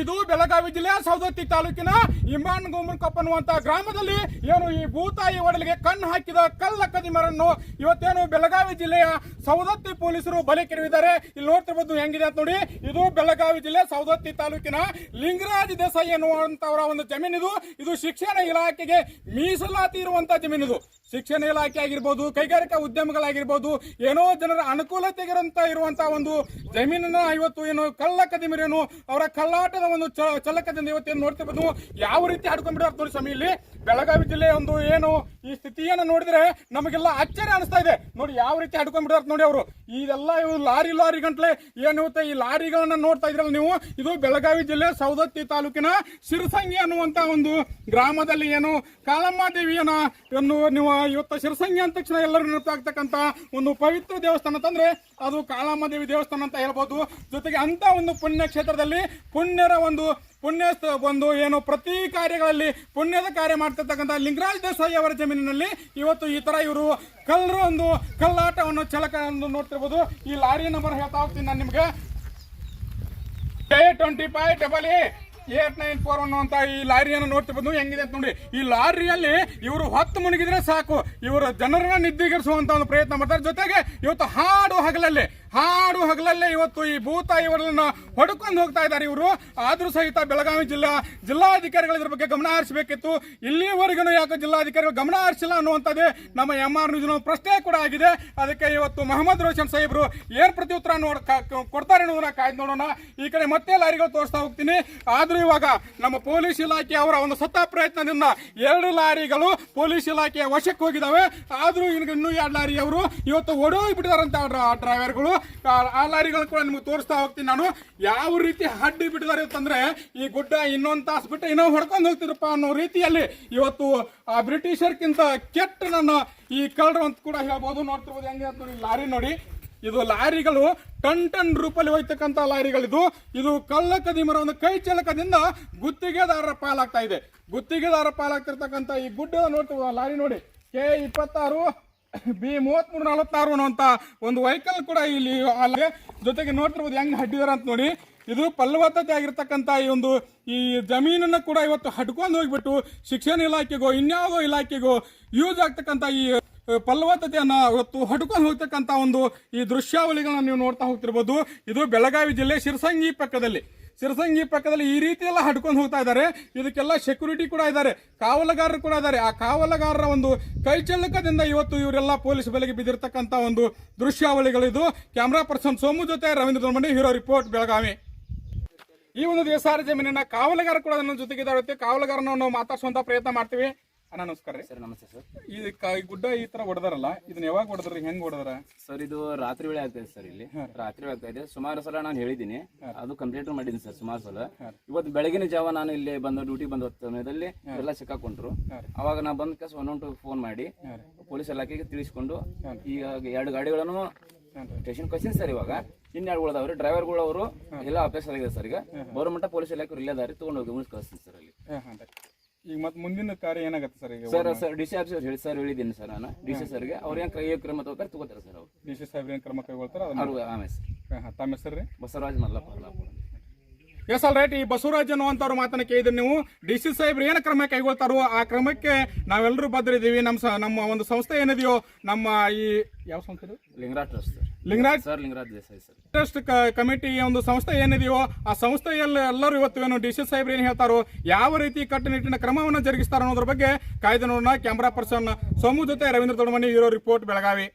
ಇದು ಬೆಳಗಾವಿ ಜಿಲ್ಲೆಯ ಸವದತ್ತಿ ತಾಲೂಕಿನ ಇಮಾನ್ ಗುಮರ್ಕಪ್ಪ ಅನ್ನುವಂತ ಗ್ರಾಮದಲ್ಲಿ ಏನು ಈ ಭೂತಾಯಿ ಒಡಲಿಗೆ ಕಣ್ಣು ಹಾಕಿದ ಕಲ್ಲ ಕದಿಮರನ್ನು ಇವತ್ತೇನು ಬೆಳಗಾವಿ ಜಿಲ್ಲೆಯ ಸವದತ್ತಿ ಪೊಲೀಸರು ಬಲೆ ಕೆಡವಿದ್ದಾರೆ. ಇಲ್ಲಿ ನೋಡ್ತಿರ್ಬೋದು ಹೆಂಗಿದೆ ಅಂತ ನೋಡಿ. ಇದು ಬೆಳಗಾವಿ ಜಿಲ್ಲೆ ಸವದತ್ತಿ ತಾಲೂಕಿನ ಲಿಂಗರಾಜ್ ದೇಸಾಯಿ ಎನ್ನುವಂತವರ ಒಂದು ಜಮೀನಿದು ಇದು. ಶಿಕ್ಷಣ ಇಲಾಖೆಗೆ ಮೀಸಲಾತಿ ಇರುವಂತ ಜಮೀನಿದು ಶಿಕ್ಷಣ ಇಲಾಖೆ ಆಗಿರ್ಬೋದು, ಕೈಗಾರಿಕಾ ಉದ್ಯಮಗಳಾಗಿರ್ಬೋದು, ಏನೋ ಜನರ ಅನುಕೂಲತೆಗಿರಂತ ಇರುವಂತಹ ಒಂದು ಜಮೀನನ್ನ ಇವತ್ತು ಏನು ಕಳ್ಳ ಕದಿಮರೇನು ಅವರ ಕಳ್ಳಾಟದ ಒಂದು ಚ- ಚಲಕದಿಂದ ಇವತ್ತೇನು ನೋಡ್ತಿರ್ಬೋದು ಯಾವ ರೀತಿ ಹಾಡ್ಕೊಂಡ್ಬಿಡ್ತಾರೆ ನೋಡಿ ಸ್ವಾಮಿ, ಇಲ್ಲಿ ಬೆಳಗಾವಿ ಜಿಲ್ಲೆ ಒಂದು ಏನು ಈ ಸ್ಥಿತಿಯನ್ನು ನೋಡಿದ್ರೆ ನಮಗೆಲ್ಲ ಆಶ್ಚರ್ಯ ಅನಿಸ್ತಾ ಇದೆ. ನೋಡಿ ಯಾವ ರೀತಿ ಹಾಡ್ಕೊಂಡ್ಬಿಡ್ತಾರೆ ನೋಡಿ ಅವರು. ಇದೆಲ್ಲ ಇವು ಲಾರಿ ಲಾರಿ ಗಂಟ್ಲೆ ಏನು ಈ ಲಾರಿಗಳನ್ನ ನೋಡ್ತಾ ಇದ್ರಲ್ಲ ನೀವು? ಇದು ಬೆಳಗಾವಿ ಜಿಲ್ಲೆ ಸೌದತ್ತಿ ತಾಲೂಕಿನ ಶಿರಸಂಗಿ ಅನ್ನುವಂತ ಒಂದು ಗ್ರಾಮದಲ್ಲಿ ಏನು ಕಾಳಮ್ಮ ದೇವಿಯನ್ನ ನೀವು ಇವತ್ತು ಶಿರಸಂಗಿ ಅಂದ ತಕ್ಷಣ ಎಲ್ಲರೂ ನೆನಪಾಗ್ತಕ್ಕಂತ ಒಂದು ಪವಿತ್ರ ದೇವಸ್ಥಾನ ಅಂತಂದ್ರೆ ಅದು ಕಾಳಮ್ಮ ದೇವಿ ದೇವಸ್ಥಾನ ಅಂತ ಹೇಳ್ಬೋದು. ಜೊತೆಗೆ ಅಂತ ಒಂದು ಪುಣ್ಯ ಕ್ಷೇತ್ರದಲ್ಲಿ ಪುಣ್ಯರ ಒಂದು ಪುಣ್ಯ ಒಂದು ಏನು ಪ್ರತಿ ಕಾರ್ಯಗಳಲ್ಲಿ ಪುಣ್ಯದ ಕಾರ್ಯ ಮಾಡ್ತಿರ್ತಕ್ಕಂಥ ಲಿಂಗರಾಜ್ ದೇಸಾಯಿ ಅವರ ಜಮೀನಿನಲ್ಲಿ ಇವತ್ತು ಈ ತರ ಇವರು ಕಲ್ಲರು ಒಂದು ಕಲ್ಲಾಟವನ್ನು ಚಲಕ ಎಂದು ನೋಡ್ತಿರ್ಬೋದು. ಈ ಲಾರಿ ನಂಬರ್ ಹೇಳ್ತಾ ಹೋಗ್ತೀನಿ ನಾನು ನಿಮಗೆ. A twenty five double A eight nine four one ಅಂತ ಈ ಲಾರಿಯನ್ನು ನೋಡ್ತಿರ್ಬೋದು. ಹೆಂಗಿದೆ ಅಂತ ನೋಡಿ. ಈ ಲಾರಿಯಲ್ಲಿ ಇವರು ಹೊತ್ತು ಮುಳುಗಿದ್ರೆ ಸಾಕು. ಇವರು ಜನರನ್ನ ನಿದ್ದಿಗಿರಿಸುವಂತ ಒಂದು ಪ್ರಯತ್ನ ಮಾಡ್ತಾರೆ. ಜೊತೆಗೆ ಇವತ್ತು ಹಾಡು ಹಗಲಲ್ಲಿ ಹಾಡು ಹಗಲಲ್ಲೇ ಇವತ್ತು ಈ ಭೂತ ಇವರನ್ನ ಹೊಡ್ಕೊಂಡು ಹೋಗ್ತಾ ಇದ್ದಾರೆ ಇವರು. ಆದರೂ ಸಹಿತ ಬೆಳಗಾವಿ ಜಿಲ್ಲಾ ಜಿಲ್ಲಾಧಿಕಾರಿಗಳು ಇದ್ರ ಬಗ್ಗೆ ಗಮನ ಹರಿಸಬೇಕಿತ್ತು. ಇಲ್ಲಿವರೆಗೂ ಯಾಕೆ ಜಿಲ್ಲಾಧಿಕಾರಿಗಳು ಗಮನ ಹರಿಸಿಲ್ಲ ಅನ್ನುವಂಥದ್ದೇ ನಮ್ಮ ಎಂ ಆರ್ ನ್ಯೂಸ್ ಪ್ರಶ್ನೆ ಕೂಡ ಆಗಿದೆ. ಅದಕ್ಕೆ ಇವತ್ತು ಮೊಹಮ್ಮದ್ ರೋಷನ್ ಸೈಬ್ರು ಏನ್ ಪ್ರತ್ಯುತ್ತರ ನೋಡ್ ಕೊಡ್ತಾರೆ ಅನ್ನೋದನ್ನ ಕಾಯ್ದು ನೋಡೋಣ. ಈ ಕಡೆ ಮತ್ತೆ ಲಾರಿಗಳು ತೋರಿಸ್ತಾ ಹೋಗ್ತೀನಿ. ಆದರೂ ಇವಾಗ ನಮ್ಮ ಪೊಲೀಸ್ ಇಲಾಖೆ ಅವರ ಒಂದು ಸತ್ತ ಪ್ರಯತ್ನದಿಂದ ಎರಡು ಲಾರಿಗಳು ಪೊಲೀಸ್ ಇಲಾಖೆಯ ವಶಕ್ಕೆ ಹೋಗಿದ್ದಾವೆ ಆದರೂ ಇನ್ನು ಎರಡು ಲಾರಿ ಅವರು. ಇವತ್ತು ಓಡೋಗಿ ಬಿಟ್ಟಿದಾರಂತ ಡ್ರೈವರ್ಗಳು. ಆ ಲಾರಿಗಳು ಕೂಡ ನಿಮ್ಗೆ ತೋರಿಸ್ತಾ ಹೋಗ್ತೀನಿ ನಾನು. ಯಾವ ರೀತಿ ಹಡ್ಡಿ ಬಿಟ್ಟಿದ್ದಾರೆ ಅಂತಂದ್ರೆ, ಈ ಗುಡ್ಡ ಇನ್ನೊಂದು ತಾಸು ಬಿಟ್ಟು ಇನ್ನೂ ಹೊಡ್ಕೊಂಡು ಹೋಗ್ತಿರಪ್ಪ ಅನ್ನೋ ರೀತಿಯಲ್ಲಿ ಇವತ್ತು ಆ ಬ್ರಿಟಿಷರ್ಗಿಂತ ಕೆಟ್ಟ ನನ್ನ ಈ ಕಳ್ಳರು ಅಂತ ಕೂಡ ಹೇಳ್ಬೋದು. ನೋಡ್ತಿರ್ಬೋದು ಹೆಂಗೆ ಅಂತ ನೋಡಿ, ಲಾರಿ ನೋಡಿ. ಇದು ಲಾರಿಗಳು ಟನ್ ಟನ್ ರೂಪಲ್ಲಿ ಹೋಯ್ತಕ್ಕಂತ ಲಾರಿಗಳಿದು. ಇದು ಕಳ್ಳ ಕದಿಮರ ಒಂದು ಕೈ ಚಲಕದಿಂದ ಗುತ್ತಿಗೆದಾರರ ಪಾಲಾಗ್ತಾ ಇದೆ. ಗುತ್ತಿಗೆದಾರರ ಪಾಲಾಗ್ತಿರ್ತಕ್ಕಂಥ ಈ ಗುಡ್ಡ ನೋಡ್ತಿರ್ಬೋದು ಲಾರಿ ನೋಡಿ. ಕೆ ಇಪ್ಪತ್ತಾರು. ಬಿ ಮೂವತ್ಮೂರು ನಲವತ್ತಾರು ಅನ್ನುವಂತ ಒಂದು ವೆಹಿಕಲ್ ಕೂಡ ಇಲ್ಲಿ ಅಲ್ಲಿಗೆ ಜೊತೆಗೆ ನೋಡ್ತಿರ್ಬೋದು ಹೆಂಗ್ ಹಡ್ಡಿದಾರ ಅಂತ ನೋಡಿ. ಇದು ಫಲವತ್ತತೆ ಆಗಿರ್ತಕ್ಕಂಥ ಈ ಒಂದು ಈ ಜಮೀನನ್ನ ಕೂಡ ಇವತ್ತು ಹಡ್ಕೊಂಡು ಹೋಗ್ಬಿಟ್ಟು ಶಿಕ್ಷಣ ಇಲಾಖೆಗೋ, ಇನ್ಯಾವುದೋ ಇಲಾಖೆಗೋ ಯೂಸ್ ಆಗ್ತಕ್ಕಂಥ ಈ ಫಲವತ್ತತೆಯನ್ನ ಇವತ್ತು ಹಡ್ಕೊಂಡು ಹೋಗ್ತಕ್ಕಂಥ ಒಂದು ಈ ದೃಶ್ಯಾವಳಿಗಳನ್ನ ನೀವು ನೋಡ್ತಾ ಹೋಗ್ತಿರ್ಬೋದು. ಇದು ಬೆಳಗಾವಿ ಜಿಲ್ಲೆ ಶಿರಸಂಗಿ ಪಕ್ಕದಲ್ಲಿ. ಶಿರಸಂಗಿ ಪಕ್ಕದಲ್ಲಿ ಈ ರೀತಿ ಎಲ್ಲ ಹಡ್ಕೊಂಡು ಹೋಗ್ತಾ ಇದ್ದಾರೆ. ಇದಕ್ಕೆಲ್ಲ ಸೆಕ್ಯೂರಿಟಿ ಕೂಡ ಇದ್ದಾರೆ. ಕಾವಲುಗಾರರು ಕೂಡ ಇದ್ದಾರೆ. ಆ ಕಾವಲುಗಾರರ ಒಂದು ಕೈಚಳಕದಿಂದ ಇವತ್ತು ಇವರೆಲ್ಲ ಪೊಲೀಸ್ ಬೆಲೆಗೆ ಬಿದ್ದಿರ್ತಕ್ಕಂಥ ಒಂದು ದೃಶ್ಯಾವಳಿಗಳಿದು. ಕ್ಯಾಮ್ರಾ ಪರ್ಸನ್ ಸೋಮು ಜೊತೆ ರವೀಂದ್ರ ದೊಡ್ಮನಿ ಹೀರೋ ರಿಪೋರ್ಟ್, ಬೆಳಗಾವಿ. ಈ ಒಂದು ದೇಸಾರ ಜಮೀನಿನ ಕಾವಲುಗಾರ ಕೂಡ ನನ್ನ ಜೊತೆಗಿದ್ದಾರೆ ಕಾವಲುಗಾರನ ನಾವು ಮಾತಾಡಿಸುವಂತ ಪ್ರಯತ್ನ ಮಾಡ್ತೀವಿ. ಅಣ್ಣ ನಮಸ್ಕಾರ ರೀ. ಸರ್ ನಮಸ್ತೆ ಸರ್. ಕ- ಗುಡ್ಡ ಈ ತರ ಹೊಡೆದಾರಲ್ಲ ಇದನ್ನ ಯಾವಾಗ ಹೊಡೆದ್ರಿ ಹೆಂಗ್ ಹೊಡೆದಾರ ಸರ್ ಇದು ರಾತ್ರಿ ವೇಳೆ ಆಗ್ತಾ ಇದೆ ಸರ್ ಇಲ್ಲಿ. ರಾತ್ರಿ ವೇಳೆ ಆಗ್ತಾ ಇದೆ. ಸುಮಾರು ಸಲ ನಾನು ಹೇಳಿದ್ದೀನಿ. ಅದು ಕಂಪ್ಲೀಟ್ ಮಾಡಿದ್ದೀನಿ ಸರ್ ಸುಮಾರು ಸಲ. ಇವತ್ತು ಬೆಳಗಿನ ಜಾವ ನಾನು ಇಲ್ಲಿ ಬಂದ ಡ್ಯೂಟಿ ಬಂದ ಹೊತ್ತು ಸಮಯದಲ್ಲಿ ಎಲ್ಲ ಸಿಕ್ಕಾಕೊಂಡ್ರು. ಅವಾಗ ನಾ ಬಂದ ಕೆಲಸ ಒನ್ ಟು ಫೋನ್ ಮಾಡಿ ಪೊಲೀಸ್ ಇಲಾಖೆಗೆ ತಿಳಿಸ್ಕೊಂಡು ಈಗ ಎರಡು ಗಾಡಿಗಳನ್ನು ಸ್ಟೇಷನ್ ಕಳ್ಸಿನಿ ಸರ್ ಇವಾಗ. ಇನ್ನೆರಡು ಉಳ್ದವ್ರಿ ಡ್ರೈವರ್ಗಳವರು ಎಲ್ಲ ಅಭ್ಯಾಸ ಆಗಿದೆ ಸರ್ ಈಗ. ಗೌರ್ಮೆಂಟ್ ಪೊಲೀಸ್ ಇಲಾಖೆ ಇಲ್ಲೇ ದಾರಿ ತೊಗೊಂಡು ಹೋಗಿ ಮುಗಿಸ್ ಕಳಿಸ್ತೀನಿ ಸರ್ ಅಲ್ಲಿ. ಈಗ ಮತ್ತೆ ಮುಂದಿನ ಕಾರ್ಯ ಏನಾಗುತ್ತೆ ಸರ್ ಈಗ sir sir D C officer ಹೇಳಿ ಸರ್ ಹೇಳಿದ್ದೀನಿ ಸರ್ ನಾನು. ಡಿ ಸಿ ಸರ್ಗೆ ಅವ್ರು ಏನು ಕೈ ಕ್ರಮ ತಗೋತಾರೆ ತಗೋತಾರೆ ಸರ್ ಅವರು. ಡಿ ಸಿ ಸಾಹೇಬ್ರು ಏನು ಕ್ರಮ ಕೈಗೊಳ್ತಾರೆ ಅದನ್ನು ಅವ್ರು ಆಮೇಲೆ ಸರ್. ತಮ್ಮ ಹೆಸರು ರೀ? Basavaraj Mallappa Hallapura yes all right ಈ ಬಸವರಾಜ್ ಅನ್ನುವಂಥವ್ರ ಮಾತನ್ನ ಕೇಳಿದ್ರೆ ನೀವು. ಡಿ ಸಿ ಸಾಹೇಬ್ರು ಏನು ಕ್ರಮ ಕೈಗೊಳ್ತಾರೋ ಆ ಕ್ರಮಕ್ಕೆ ನಾವೆಲ್ಲರೂ ಬದ್ರಿದ್ದೀವಿ. ನಮ್ಮ ನಮ್ಮ ಒಂದು ಸಂಸ್ಥೆ ಏನಿದೆಯೋ ನಮ್ಮ ಈ ಯಾವ ಸಂಸ್ಥೆ? Lingaraj trust Lingaraj? Sir Lingaraj Desai sir. Trust committee ಒಂದು ಸಂಸ್ಥೆ ಏನಿದೆಯೋ ಆ ಸಂಸ್ಥೆಯಲ್ಲಿ ಎಲ್ಲರೂ ಇವತ್ತು ಏನು ಡಿ ಸಿ ಸಾಹೇಬ್ರು ಏನು ಹೇಳ್ತಾರೋ ಯಾವ ರೀತಿ ಕಟ್ಟುನಿಟ್ಟಿನ ಕ್ರಮವನ್ನು ಜರುಗಿಸ್ತಾರೋ ಅನ್ನೋದ್ರ ಬಗ್ಗೆ ಕಾಯ್ದೆ ನೋಡೋಣ. ಕ್ಯಾಮ್ರಾ ಪರ್ಸನ್ ಸೋಮು ಜೊತೆ ರವೀಂದ್ರ ದೊಡ್ಡಮನಿ ಇರೋ ರಿಪೋರ್ಟ್ ಬೆಳಗಾವಿ.